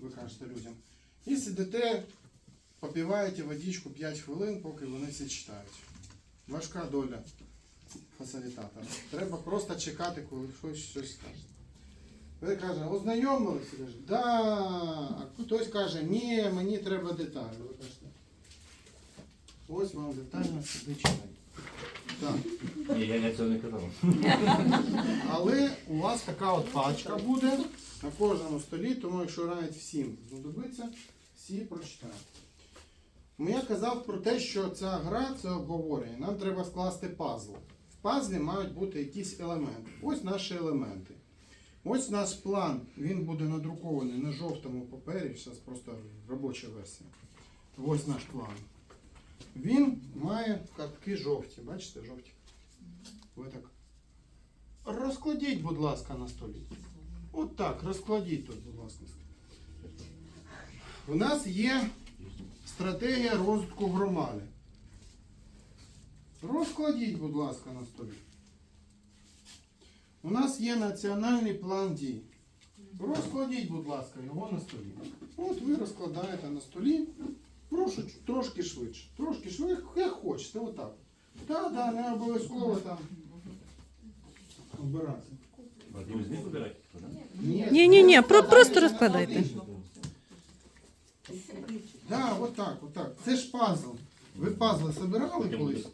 ви кажете людям. І сидите, попиваєте водичку 5 хвилин, поки вони всі читають. Важка доля фасилітатора. Треба просто чекати, коли хтось щось скаже. Ви каже, ознайомилися? Каже, да. А хтось каже, ні, мені треба деталі. Ви кажете, ось вам детально сюди читай. Так. Ні, я, цього не казав. Але у вас така от пачка буде на кожному столі, тому якщо навіть всім знадобиться, всі прочитають. Ну, Я казав про те, що ця гра це обговорення. Нам треба скласти пазл. В пазлі мають бути якісь елементи. Ось наші елементи. Ось наш план. Він буде надрукований на жовтому папері. Зараз просто робоча версія. Ось наш план. Він має картки жовті. Бачите, жовті. Ви так Розкладіть, будь ласка, на столі. От так, розкладіть тут, будь ласка. У нас є стратегія розвитку громади. Розкладіть, будь ласка, на столі. У нас є національний план дій. Розкладіть, будь ласка, його на столі. От ви розкладаєте на столі. Прошу трошки швидше. Трошки швидше, як хочете, отак. Так, так, не обов'язково там обирати. З них. Ні, ні, ні, про, просто розкладайте. Так, от так. Це ж пазл. Ви пазли собирали колись?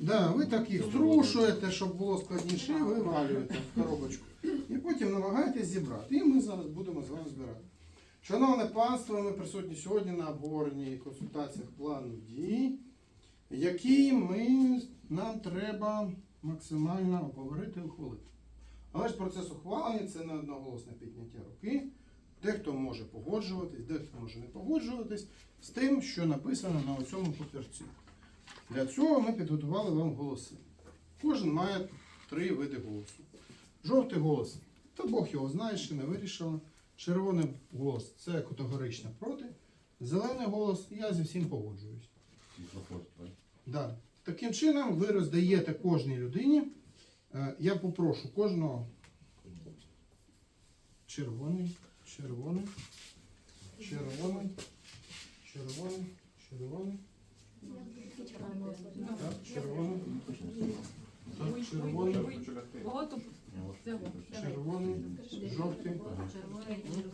Да, ви так їх струшуєте, щоб було складніше, і вивалюєте в коробочку. І потім намагаєтесь зібрати. І ми зараз будемо з вами збирати. Шановне панство, ми присутні сьогодні на обговоренні і консультаціях плану дій, які ми, нам треба максимально обговорити і ухвалити. Але ж процес ухвалення це не одноголосне підняття руки. Дехто може погоджуватись, дехто може не погоджуватись з тим, що написано на цьому папірці. Для цього ми підготували вам голоси. Кожен має три види голосу. Жовтий голос, та Бог його знає, ще не вирішила. Червоний голос це категорично проти. Зелений голос я зі всім погоджуюсь. Да. Таким чином ви роздаєте кожній людині. Е, Я попрошу кожного червоний, червоний, червоний, червоний, червоний. Так, червоний. Так, червоний, червоний, жовтий.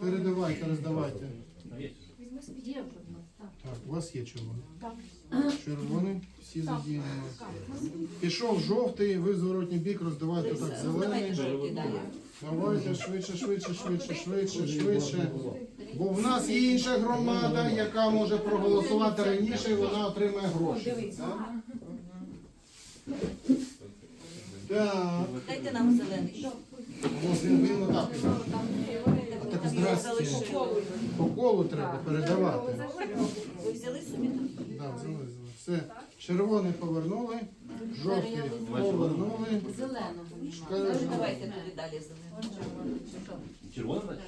Передавайте, роздавайте. Так, у вас є червоний. Всі задіяні. Пішов жовтий, ви в зворотній бік роздавайте так зелений. Давайте швидше, швидше, швидше, швидше, швидше. Бо в нас є інша громада, яка може проголосувати раніше, і вона отримає гроші. Так? Так. Дайте нам зелений. Так здрасте. По колу треба передавати. Ви взяли собі? Да, взяли, взяли. Все. Червоний повернули, жовтий повернули. Зеленого. Кажу, Давайте туди далі. Червона, значить?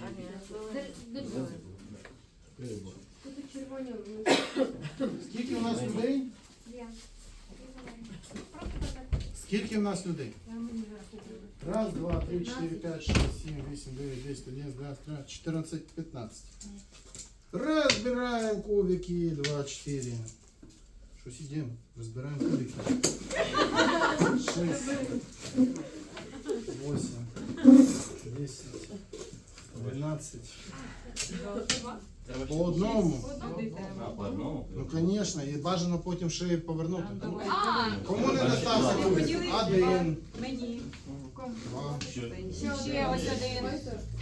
Скільки у нас людей? Скільки в нас людей? Раз, два, три, чотири, п'ять, шість, сім, вісім, дев'ять, десять, одинадцять, двадцять, тринадцять, чотирнадцять, п'ятнадцять. Розбираємо кубики. Два, чотири. Що сидимо? Розбираємо кубики. Шесть. Восемь. Десять. Дванадцять. По одному. По одному? Ну, звісно, і бажано потім ще й повернути. Кому не достався кубик? Один. Мені. Два. Ще ось один.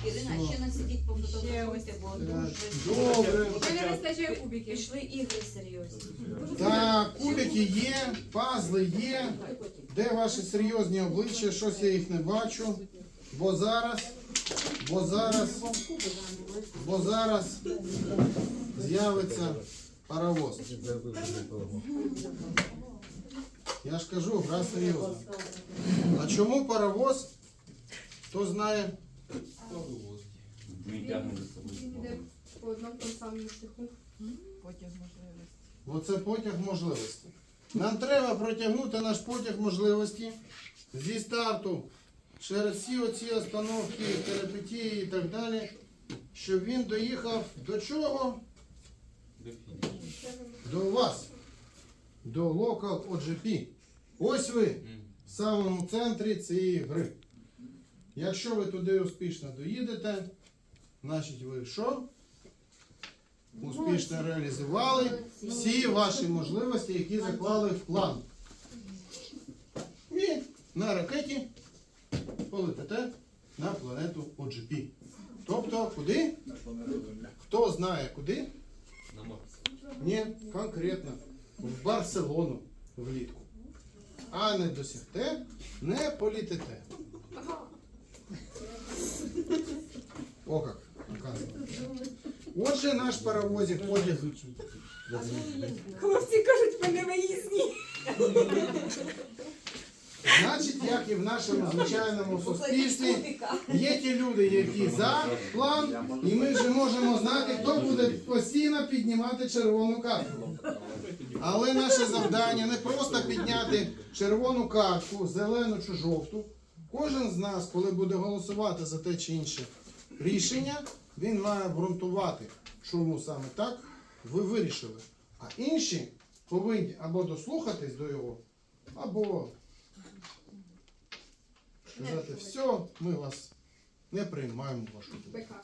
Ірина, ще не сидіть по Ще бо дуже Добре. Мене кубиків. пішли ігри серйозні. Так, кубики є, пазли є. Де ваші серйозні обличчя? Щось я їх не бачу. Бо зараз, бо зараз, бо зараз з'явиться паровоз. Я ж кажу, гра серйозна. А чому паровоз? Хто знає? Він тягне за собою. По одному тому самому шляху. Потяг можливості. Оце потяг можливості. Нам треба протягнути наш потяг можливості зі старту через всі оці остановки, перипетії і так далі щоб він доїхав до чого? До вас. До Local OGP. Ось ви в самому центрі цієї гри. Якщо ви туди успішно доїдете, значить ви що? Успішно реалізували всі ваші можливості, які заклали в план. І на ракеті полетите на планету OGP. Тобто куди? Хто знає куди? На Марс. Ні, конкретно в Барселону влітку. А не досягте, не політите. О как. Отже, наш паровозик потяг. Хлопці кажуть, ми не виїзні. Значить, як і в нашому звичайному суспільстві, є ті люди, які за план, і ми вже можемо знати, хто буде постійно піднімати червону картку. Але наше завдання не просто підняти червону картку, зелену чи жовту. Кожен з нас, коли буде голосувати за те чи інше рішення, він має обґрунтувати, чому саме так ви вирішили. А інші повинні або дослухатись до його, або сказати, все, ми вас не приймаємо вашу думку.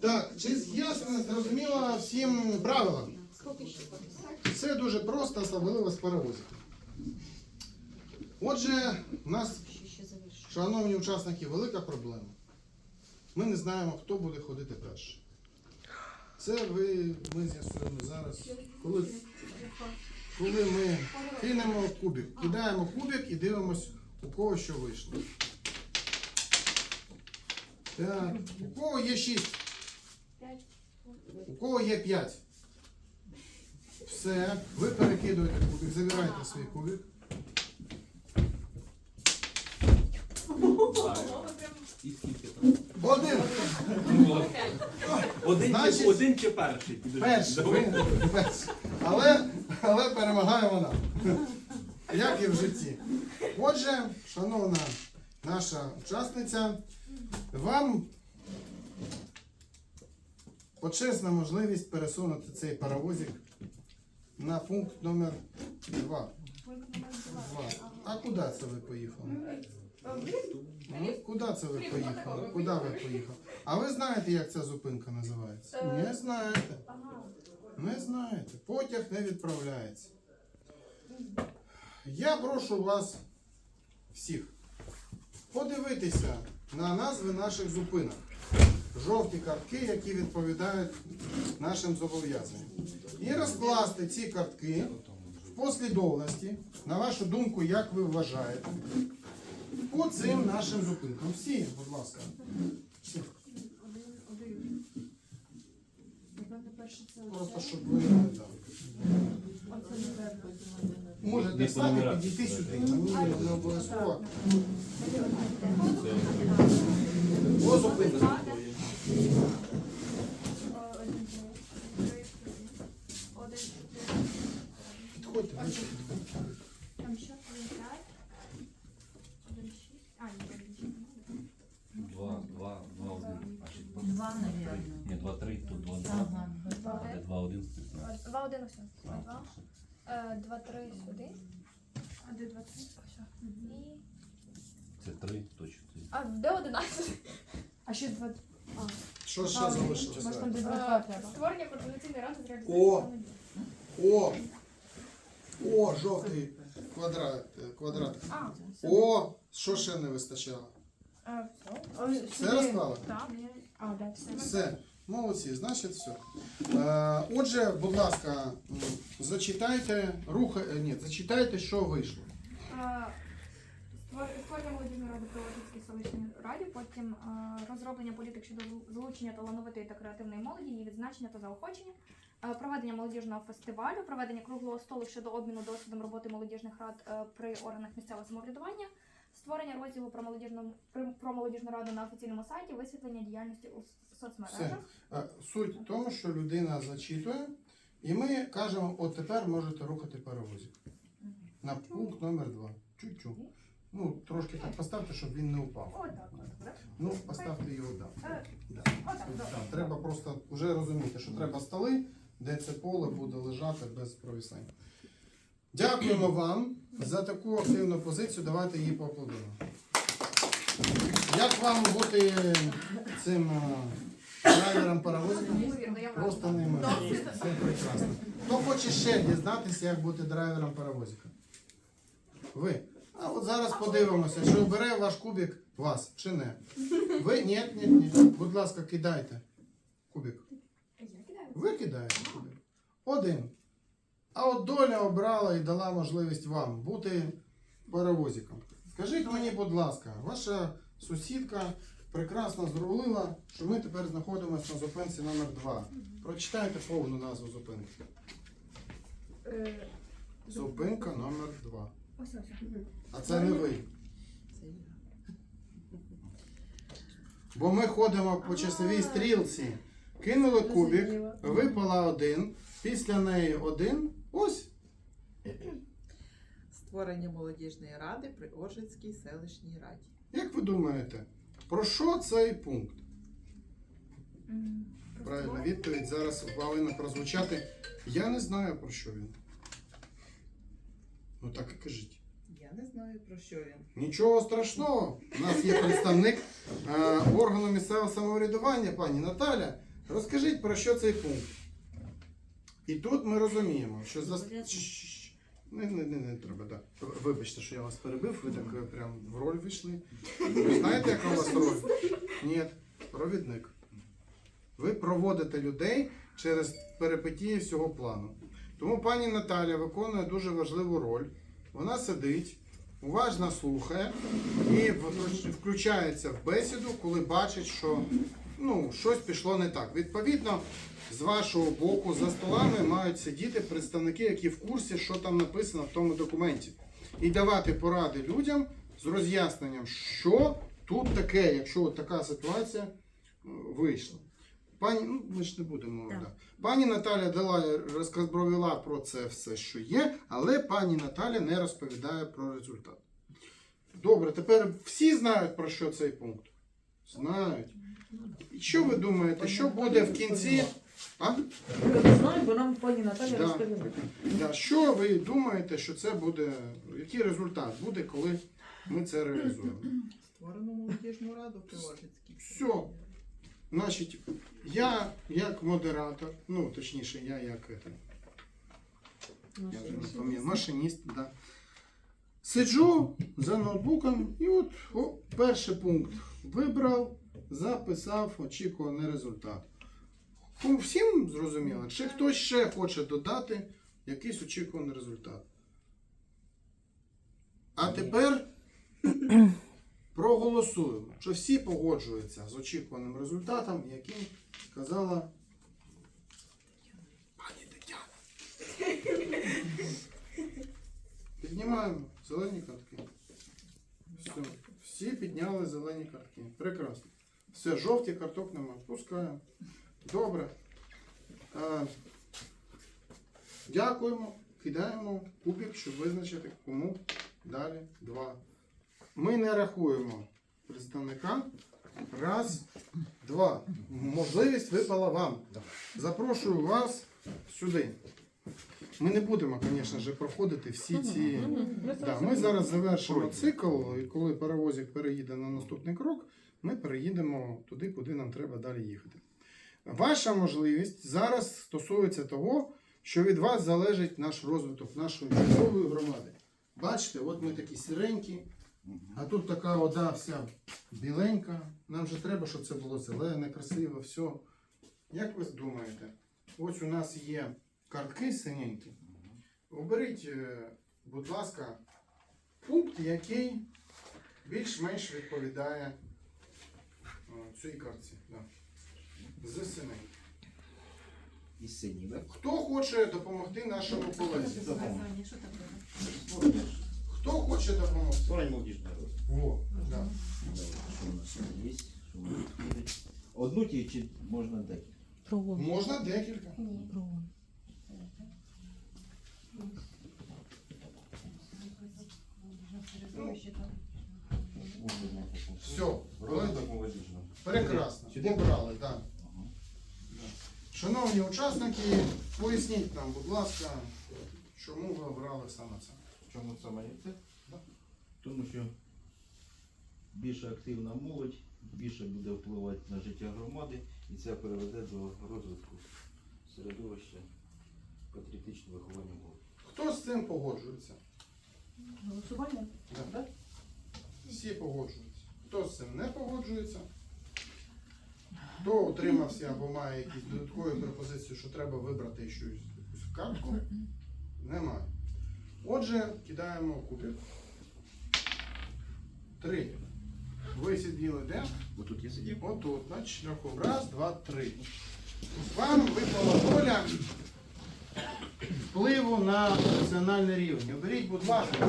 Так, чи ясно, зрозуміло всім правилам? Все дуже просто, особливо з паровозиком. Отже, у нас, шановні учасники, велика проблема. Ми не знаємо, хто буде ходити перший. Це ви, ми з'ясуємо зараз. Коли, коли ми кинемо кубик, кидаємо кубик і дивимось, у кого що вийшло. Так, у кого є 6? У кого є 5? Все, ви перекидуєте кубик, забирайте свій кубик. І скільки там? Один! Один, Значить- чи, один чи перший? Підожди. Перший, ви перший. Але, але перемагає вона. Як і в житті. Отже, шановна наша учасниця, вам почесна можливість пересунути цей паровозик на пункт номер 2. А куди це ви поїхали? Ну, Куди це ви поїхали? Куди ви поїхали? А ви знаєте, як ця зупинка називається? Не знаєте. Не знаєте. Потяг не відправляється. Я прошу вас всіх подивитися на назви наших зупинок. Жовті картки, які відповідають нашим зобов'язанням. І розкласти ці картки в послідовності, на вашу думку, як ви вважаєте, по цим нашим зупинкам. Всі, будь ласка. Всі. Просто щоб ви не так. Можете стати, підійти сюди. Не обов'язково. Зупинкам. Підходьте, ближче підходьте. Там що, один п'ять, один шість, а, ні, один шість. Два, два, два, один. А ще два. Два, наверное. Ні, два, три, тут два, два. Ага. А де два, один? Два один ось. Два. Е, Два три сюди. А де два три? Ось. Мгм. І. Це три, то чотири. А де одинадцять? А ще два. А, Що ще може залишилося? там де два Е, два треба. Створення координаційної ради з О! реалізації. О! О, жовтий квадрат. е, квадрат. А, О! Що ще не вистачало? е, все. Все розклали? Так. А, да, все. Все. Молодці, значить все. Е, отже, будь ласка, м, зачитайте, руха, е, ні, зачитайте, що вийшло. Е, створ- Створення молодіжної ради при Латинській селищній раді, потім е, розроблення політик щодо залучення талановитої та креативної молоді, її відзначення та заохочення, е, проведення молодіжного фестивалю, проведення круглого столу щодо обміну досвідом роботи молодіжних рад при органах місцевого самоврядування, створення розділу про молодіжну про- молодіжну раду на офіційному сайті, висвітлення діяльності у соцмережах. Е, Суть тому, що людина зачитує, і ми кажемо, от тепер можете рухати паровозик. На пункт номер два. Чуть-чуть. Ну, трошки так поставте, щоб він не упав. Отак, от, добре. Ну, поставте його так. Е, Да. Отак, добре. Так, треба просто вже розуміти, що треба столи, де це поле буде лежати без провісень. Дякуємо вам за таку активну позицію. Давайте її поаплодуємо. Як вам бути цим е, драйвером паровозиком? Вражена. Просто неймовірно. Це прекрасно. Хто хоче ще дізнатися, як бути драйвером паровозика? Ви. А от зараз подивимося, чи обере ваш кубик вас, чи не. Ви? Ні, ні, ні. Будь ласка, кидайте. Кубик. Ви кидаєте кубик. Один. А от доля обрала і дала можливість вам бути паровозиком. Скажіть мені, будь ласка, ваша сусідка прекрасно зрулила, що ми тепер знаходимося на зупинці номер 2 Прочитайте повну назву зупинки. Е, Зупинка номер 2 Ось ось. А це не ви. Бо ми ходимо по часовій стрілці. Кинули кубик, випала один, після неї один. Ось. Створення молодіжної ради при Ожицькій селищній раді. Як ви думаєте, про що цей пункт? Правильна відповідь зараз повинна прозвучати. Я не знаю про що він. Ну так і кажіть. Я не знаю про що він. Нічого страшного. У нас є представник е, органу місцевого самоврядування, пані Наталя. Розкажіть про що цей пункт. І тут ми розуміємо, що за. Не, не, не, не треба, так. Да. Вибачте, що я вас перебив, ви так е, прям в роль вийшли. Ви знаєте, яка у вас роль? Ні, провідник. Ви проводите людей через перипетії всього плану. Тому пані Наталя виконує дуже важливу роль. Вона сидить, уважно слухає і включається в бесіду, коли бачить, що ну, щось пішло не так. Відповідно, з вашого боку за столами мають сидіти представники, які в курсі, що там написано в тому документі, і давати поради людям з роз'ясненням, що тут таке, якщо от така ситуація е, вийшла. Пані, ну ми ж не будемо. Так. Да. Пані Наталя дала розповіла про це все, що є, але пані Наталя не розповідає про результат. Добре, тепер всі знають про що цей пункт. Знають. І що ви думаєте, що буде в кінці? А? Я знаю, бо нам пані Наталя Да. розповіла. Да. Що ви думаєте, що це буде? Який результат буде, коли ми це реалізуємо? Створено молодіжну раду при Ожицькій. Все. Значить, я як модератор, ну точніше, я як это, я вже не пам'ятаю, машиніст, да. Сиджу за ноутбуком і от о, перший пункт вибрав, записав очікуваний результат. Ну, Всім зрозуміло, чи хтось ще хоче додати якийсь очікуваний результат. А тепер проголосуємо, що всі погоджуються з очікуваним результатом, яким сказала пані Тетяна. Піднімаємо зелені картки. Все. Всі підняли зелені картки. Прекрасно. Все, жовті карток нема. Пускаємо. Добре. Е, дякуємо. Кидаємо кубик, щоб визначити, кому далі два. Ми не рахуємо представника. Раз, два. Можливість випала вам. Запрошую вас сюди. Ми не будемо, звісно ж, проходити всі ці. Да, ми зараз завершимо цикл, і коли паровозик переїде на наступний крок, ми переїдемо туди, куди нам треба далі їхати. Ваша можливість зараз стосується того, що від вас залежить наш розвиток нашої чудової громади. Бачите, от ми такі сіренькі, а тут така вода вся біленька. Нам же треба, щоб це було зелене, красиве, все. Як ви думаєте, ось у нас є картки синенькі. Оберіть, е, будь ласка, пункт, який більш-менш відповідає е, цій картці. Да. З синеньки. І синій, так? Хто хоче допомогти нашому колезі? Хто хоче допомогти? Створення молодіжної ради. Во, да. Що у нас є? Що у нас тут є? Одну ті чи можна декілька? Пролом. Можна декілька. Пролом. Ну, Все, Розвиток молодіжного. прекрасно. Сюди? Обрали, так. Шановні учасники, поясніть нам, будь ласка, чому ви обрали саме це? Чому саме це? Тому що більш активна молодь, більше буде впливати на життя громади, і це приведе до розвитку середовища патріотичного виховання молоді. Хто з цим погоджується? Голосування? Да. Всі погоджуються. Хто з цим не погоджується? Хто утримався або має якісь додаткові пропозиції, що треба вибрати щось, якусь картку? Немає. Отже, кидаємо кубик. Три. Ви сиділи де? Бо тут я сидів. Отут, значить, шляхом. Раз, два, три. Вам випала доля впливу на національний рівень. Оберіть, будь ласка,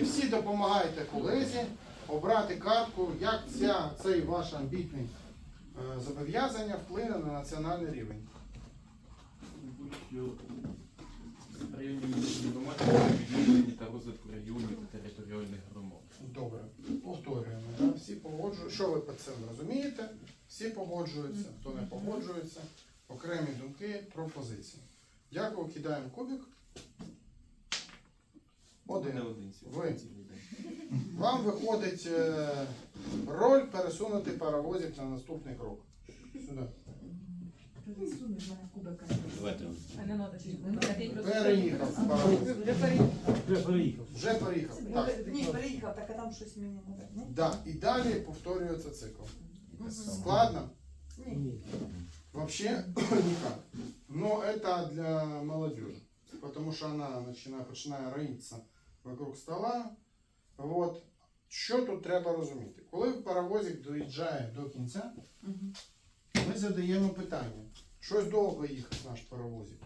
і всі допомагайте колезі обрати картку, як ця, цей ваш амбітний е, зобов'язання вплине на національний рівень. Відновлення та розвитку регіонів та територіальних громад. Добре, повторюємо. да? Всі погоджуються. Що ви під цим розумієте? Всі погоджуються, хто не погоджується, окремі думки, пропозиції. Дякую, кидаємо кубик. Один. Не один Ви. Вам виходить е, роль пересунути паровозик на наступний крок. Сюди. Переїхав. Вже переїхав. Вже переїхав. Так. Ні, переїхав, так а там щось мені не ні? Да. І далі повторюється цикл. Складно? Ні. Вообще никак. Но это для молодежи. Потому что она начинает, починає роїтися вокруг стола. Вот. Що тут треба розуміти? Коли паровозик доїжджає до кінця, ми задаємо питання. Щось довго їхав наш паровозик.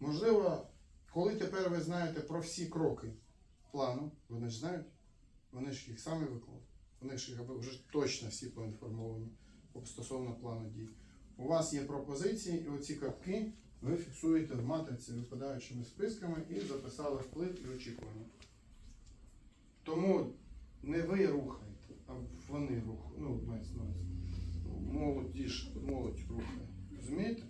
Можливо, коли тепер ви знаєте про всі кроки плану, вони ж знають, вони ж їх самі виконують. Вони ж їх вже точно всі поінформовані стосовно плану дій. У вас є пропозиції, і оці картки ви фіксуєте в матриці випадаючими списками і записали вплив і очікування. Тому не ви рухаєте, а вони рухають. Ну, мається на молодь рухає. Розумієте?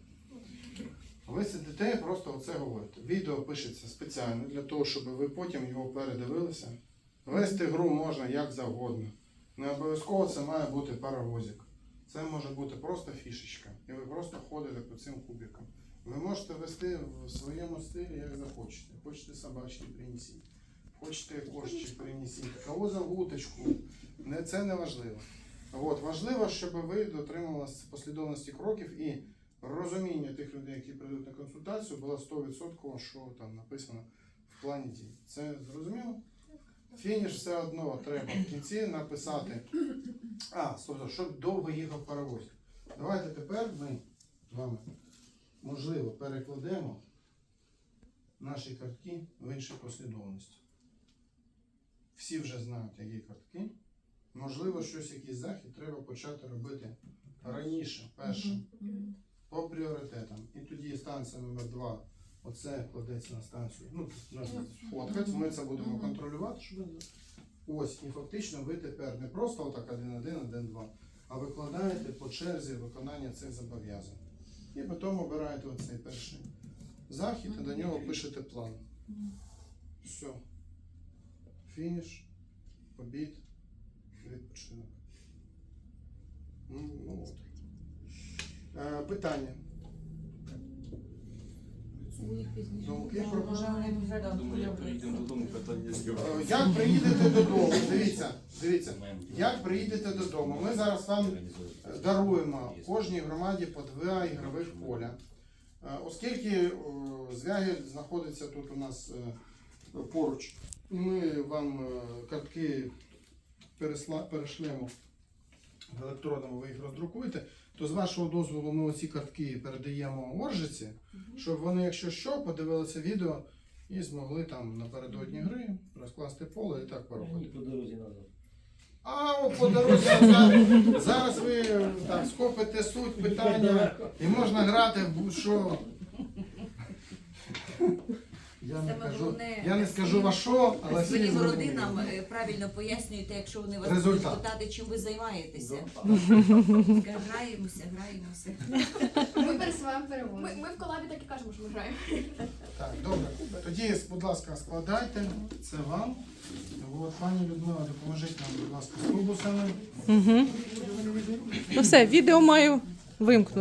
Ви сидите і просто оце говорите. Відео пишеться спеціально для того, щоб ви потім його передивилися. Вести гру можна як завгодно. Не обов'язково це має бути паровозик. Це може бути просто фішечка. І ви просто ходите по цим кубикам. Ви можете вести в своєму стилі, як захочете. Хочете собачки принесіть, хочете кошечки принесіть, кого за уточку. Не, це не важливо. От, важливо, щоб ви дотримувалися послідовності кроків і розуміння тих людей, які прийдуть на консультацію, було 100%, що там написано в плані дій. Це зрозуміло? Фініш все одно треба в кінці написати. А, стоп, щоб довго їхав паровоз. Давайте тепер ми з вами, можливо, перекладемо наші картки в інші послідовності. Всі вже знають, які картки. Можливо, щось, якийсь захід треба почати робити раніше, першим, по пріоритетам. І тоді станція номер 2 Оце кладеться на станцію. Ну, можна ми це будемо контролювати. щоб- Ось, і фактично ви тепер не просто отак 1-1, 1-2, а викладаєте по черзі виконання цих зобов'язань. І потім обираєте оцей перший захід і до нього пишете план. Все. Фініш, обід, відпочинок. Ну, ну, от. Е, питання. Думки про Думаю, як приїдемо додому, питання Е, з'явиться. Як приїдете додому? Дивіться, дивіться. Як приїдете додому? Ми зараз вам е, даруємо кожній громаді по два ігрових поля. Е, Оскільки о, Звягель знаходиться тут у нас е, поруч, ми вам е, картки пересла- перешлемо в електронному, ви їх роздрукуєте, то з вашого дозволу ми оці картки передаємо Оржиці, щоб вони, якщо що, подивилися відео і змогли там напередодні гри розкласти поле і так пороботи. по дорозі назад. А о, по дорозі назад. Зараз ви так схопите суть питання і можна грати в будь-що. Я не Саме кажу, головне, я не скажу во що, але всі Своїм зрозуміли. родинам е, правильно пояснюєте, якщо вони вас Результат. будуть питати, чим ви займаєтеся. Граємося, граємося. Ми пересуваємо переводи. Ми, ми в колабі так і кажемо, що ми граємо. Так, добре. Тоді, будь ласка, складайте. Це вам. От, пані Людмила, допоможіть нам, будь ласка, з тубусами. Угу. Ну все, відео маю вимкнути.